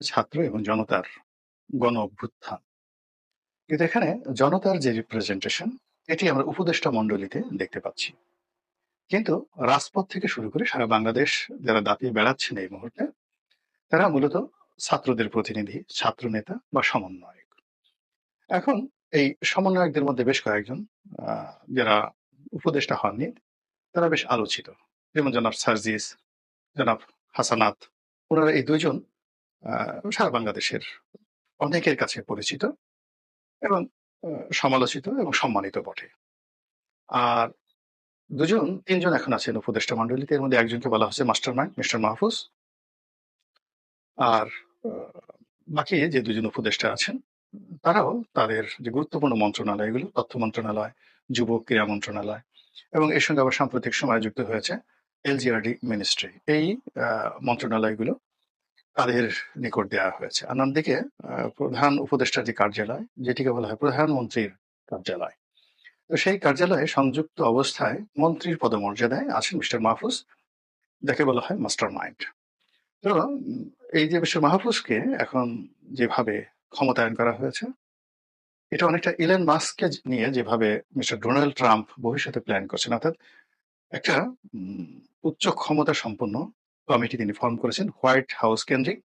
ছাত্র এবং জনতার গণ অভ্যুত্থান কিন্তু এখানে জনতার যে রিপ্রেজেন্টেশন এটি আমরা উপদেষ্টা মণ্ডলীতে দেখতে পাচ্ছি। কিন্তু রাজপথ থেকে শুরু করে সারা বাংলাদেশ যারা দাপিয়ে বেড়াচ্ছেন এই মুহূর্তে, তারা মূলত ছাত্রদের প্রতিনিধি ছাত্র নেতা বা সমন্বয়ক। এখন এই সমন্বয়কদের মধ্যে বেশ কয়েকজন যারা উপদেষ্টা হননি, তারা বেশ আলোচিত। যেমন জনাব সার্জিস, জনাব হাসানাত, ওনারা এই দুইজন সারা বাংলাদেশের অনেকের কাছে পরিচিত এবং সমালোচিত এবং সম্মানিত বটে। আর দুজন, তিনজন এখন আছেন উপদেষ্টা মন্ডলীতে এর মধ্যে একজনকে বলা হচ্ছে মাস্টার মাইন্ড, মিস্টার মাহফুজ। আর বাকি যে দুজন উপদেষ্টা আছেন, তারাও তাদের যে গুরুত্বপূর্ণ মন্ত্রণালয়গুলো, তথ্য মন্ত্রণালয় যুব ক্রীড়া মন্ত্রণালয় এবং এর সঙ্গে আবার সাম্প্রতিক সময় যুক্ত হয়েছে এলজিআরডি মিনিস্ট্রি। এই মন্ত্রণালয়গুলো তাদের নিকট দেওয়া হয়েছে। আর দিকে প্রধান উপদেষ্টার যে কার্যালয়, যেটিকে বলা হয় প্রধানমন্ত্রীর কার্যালয়। তো সেই কার্যালয়ে সংযুক্ত অবস্থায় মন্ত্রীর পদমর্যাদায় আছেন মিস্টার মাহফুজ, যাকে বলা হয় মাস্টার মাইন্ড তো এই যে মিস্টার মাহফুজকে এখন যেভাবে ক্ষমতায়ন করা হয়েছে, এটা অনেকটা ইলেন মাস্ককে নিয়ে যেভাবে মিস্টার ডোনাল্ড ট্রাম্প ভবিষ্যতে প্ল্যান করছেন, অর্থাৎ একটা উচ্চ ক্ষমতা সম্পন্ন কমিটি তিনি ফর্ম করেছেন হোয়াইট হাউস কেন্দ্রিক,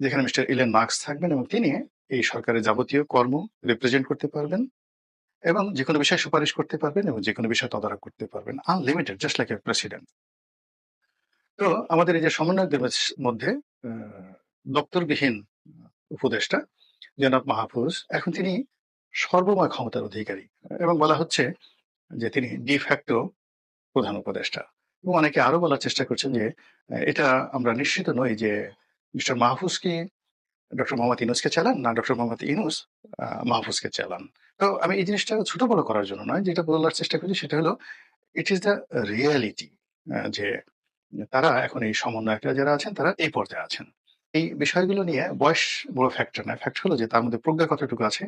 যেখানে মিস্টার ইলেন মার্কস থাকবেন এবং তিনি এই সরকারের যাবতীয় কর্ম রিপ্রেজেন্ট করতে পারবেন এবং যে কোনো বিষয়ে সুপারিশ করতে পারবেন এবং যে কোনো বিষয়ে তদারক করতে পারবেন unlimited just like a president তো আমাদের এই যে সমন্বয়কদের মধ্যে- দপ্তরবিহীন উপদেষ্টা জনাব মাহফুজ, এখন তিনি সর্বময় ক্ষমতার অধিকারী এবং বলা হচ্ছে যে তিনি ডিফ্যাক্টো প্রধান উপদেষ্টা। এবং অনেকে আরও বলার চেষ্টা করছেন যে এটা আমরা নিশ্চিত নই যে মিস্টার মাহফুজ কি ডক্টর মোহাম্মদ ইনুসকে চালান না ডক্টর মোহাম্মদ ইনুস মাহফুজকে চালান। তো আমি এই জিনিসটা ছোট বড় করার জন্য নয়, যেটা বলার চেষ্টা করছি সেটা হলো ইট ইজ দ্য রিয়ালিটি যে তারা এখন এই সমন্বয়করা যারা আছেন তারা এই পর্যায়ে আছেন। এই বিষয়গুলো নিয়ে বয়স বড় ফ্যাক্টর নয় ফ্যাক্ট হলো যে তার মধ্যে প্রজ্ঞা কতটুকু আছে,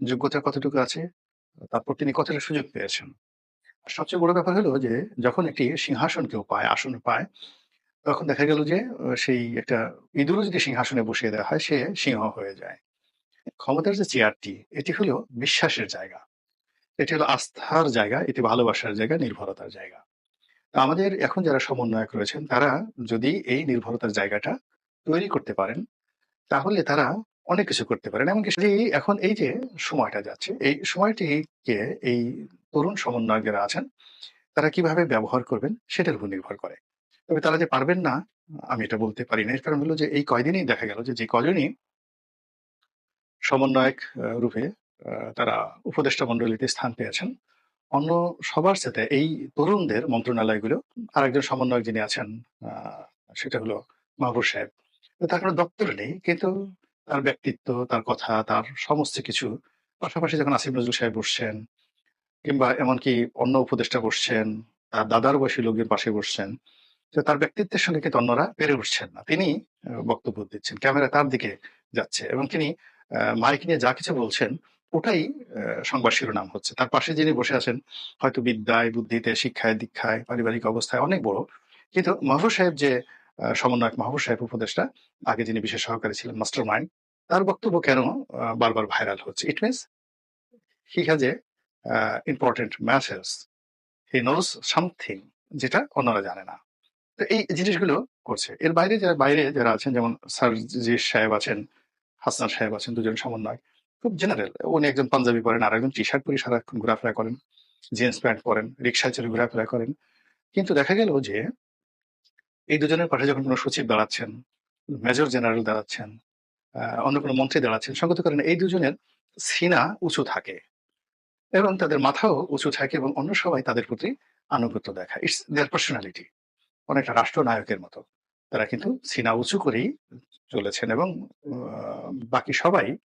যোগ্যতা কতটুকু আছে, তারপর তিনি কতটা সুযোগ পেয়েছেন। সবচেয়ে বড় ব্যাপার হলো যে, যখন একটি সিংহাসন কেউ পায়, আসন পায়, তখন দেখা গেল যে সেই একটা ইঁদুরও যদি সিংহাসনে বসিয়ে দেওয়া হয়, সে সিংহ হয়ে যায়। ক্ষমতার যে চেয়ারটি, এটি হলো বিশ্বাসের জায়গা। এটি হলো আস্থার জায়গা, এটি ভালোবাসার জায়গা, নির্ভরতার জায়গা। আমাদের এখন যারা সমন্বয়ক রয়েছেন, তারা যদি এই নির্ভরতার জায়গাটা তৈরি করতে পারেন, তাহলে তারা অনেক কিছু করতে পারেন। এমনকি এখন এই যে সময়টা যাচ্ছে, এই সময়টিকে, এই তরুণ সমন্বয়ক যারা আছেন, তারা কীভাবে ব্যবহার করবেন সেটার উপর নির্ভর করে। তবে তারা যে পারবেন না, আমি এটা বলতে পারি না। এর কারণ হলো যে এই কয়দিনই দেখা গেল যে যে কজনই সমন্বয়ক রূপে তারা উপদেষ্টা মন্ডলীতে স্থান পেয়েছেন। অন্য সবার সাথে এই তরুণদের মন্ত্রণালয়গুলো আরেকজন সমন্বয়ক যিনি আছেন সেটা হলো মাহবুব সাহেব। তার কোনো দপ্তর নেই, কিন্তু তার ব্যক্তিত্ব, তার কথা, তার সমস্ত কিছু। পাশাপাশি যখন আসিফ নজরুল সাহেব বসছেন কিংবা এমনকি অন্য উপদেষ্টা বসছেন, তার দাদার বয়সী লোকের পাশে বসছেন, তো তার ব্যক্তিত্বের সঙ্গে কিন্তু অন্যরা পেরে উঠছেন না। তিনি বক্তব্য দিচ্ছেন, ক্যামেরা তার দিকে যাচ্ছে এবং তিনি মাইক নিয়ে যা কিছু বলছেন, ওটাই সংবাদ শিরোনাম হচ্ছে। তার পাশে যিনি বসে আছেন, হয়তো বিদ্যায়, বুদ্ধিতে, শিক্ষায়, দীক্ষায়, পারিবারিক অবস্থায় অনেক বড়, কিন্তু মাহবুব সাহেব যে সমন্বয়ক মাহবুব সাহেব উপদেষ্টা, আগে যিনি বিশেষ সহকারী ছিলেন মাস্টার মাইন্ড তার বক্তব্য কেন বারবার ভাইরাল হচ্ছে? It means he has a important message he knows something যেটা অন্যরা জানে না। তো এই জিনিসগুলো করছে। এর বাইরে যারা বাইরে যারা আছেন, যেমন সার্জিস সাহেব আছেন হাসনার সাহেব আছেন, দুজন সমন্বয় খুব জেনারেল উনি একজন পাঞ্জাবি পরেন আর একজন টি শার্ট পরে সারাক্ষণ ঘোরাফেরা করেন জিন্স প্যান্ট পরেন রিক্সায় চড়ে ঘোরাফেরা করেন। কিন্তু দেখা গেল যে, এই দুজনের পাশে যখন কোনো সচিব দাঁড়াচ্ছেন মেজর জেনারেল দাঁড়াচ্ছেন অন্য কোনো মন্ত্রী দাঁড়াচ্ছেন সঙ্গত করেন এই দুজনের সিনা উঁচু থাকে। এবং তাদের মাথাও উঁচু থাকে এবং অন্য সবাই তাদের প্রতি আনুগত্য দেখায়। ইটস দেয়ার পার্সোনালিটি অনেকটা রাষ্ট্রনায়কের মতো। তারা কিন্তু সিনা উঁচু করেই চলেছেন এবং বাকি সবাই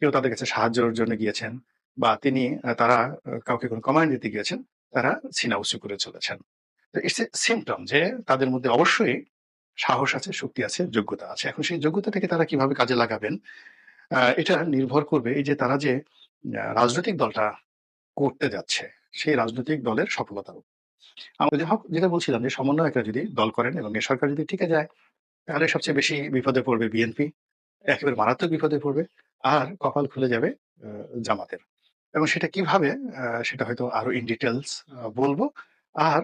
কেউ তাদের কাছে সাহায্যের জন্য গিয়েছেন বা তিনি, তারা, কাউকে কোনো কমান্ড দিতে গিয়েছেন, তারা সিনা উঁচু করে চলেছেন। ইটস এ সিমটম যে তাদের মধ্যে অবশ্যই সাহস আছে, শক্তি আছে, যোগ্যতা আছে। এখন সেই যোগ্যতাটাকে তারা কীভাবে কাজে লাগাবেন এটা নির্ভর করবে এই যে তারা যে রাজনৈতিক দলটা করতে যাচ্ছে সেই রাজনৈতিক দলের সফলতার আমরা যেটা বলছিলাম যে সমন্বয়করা যদি দল করেন এবং এ সরকার যদি টিকে যায়, তাহলে সবচেয়ে বেশি বিপদে পড়বে বিএনপি, একেবারে মারাত্মক বিপদে পড়বে। আর কপাল খুলে যাবে জামাতের। এবং সেটা কীভাবে সেটা হয়তো আরও ইন ডিটেলস বলব আর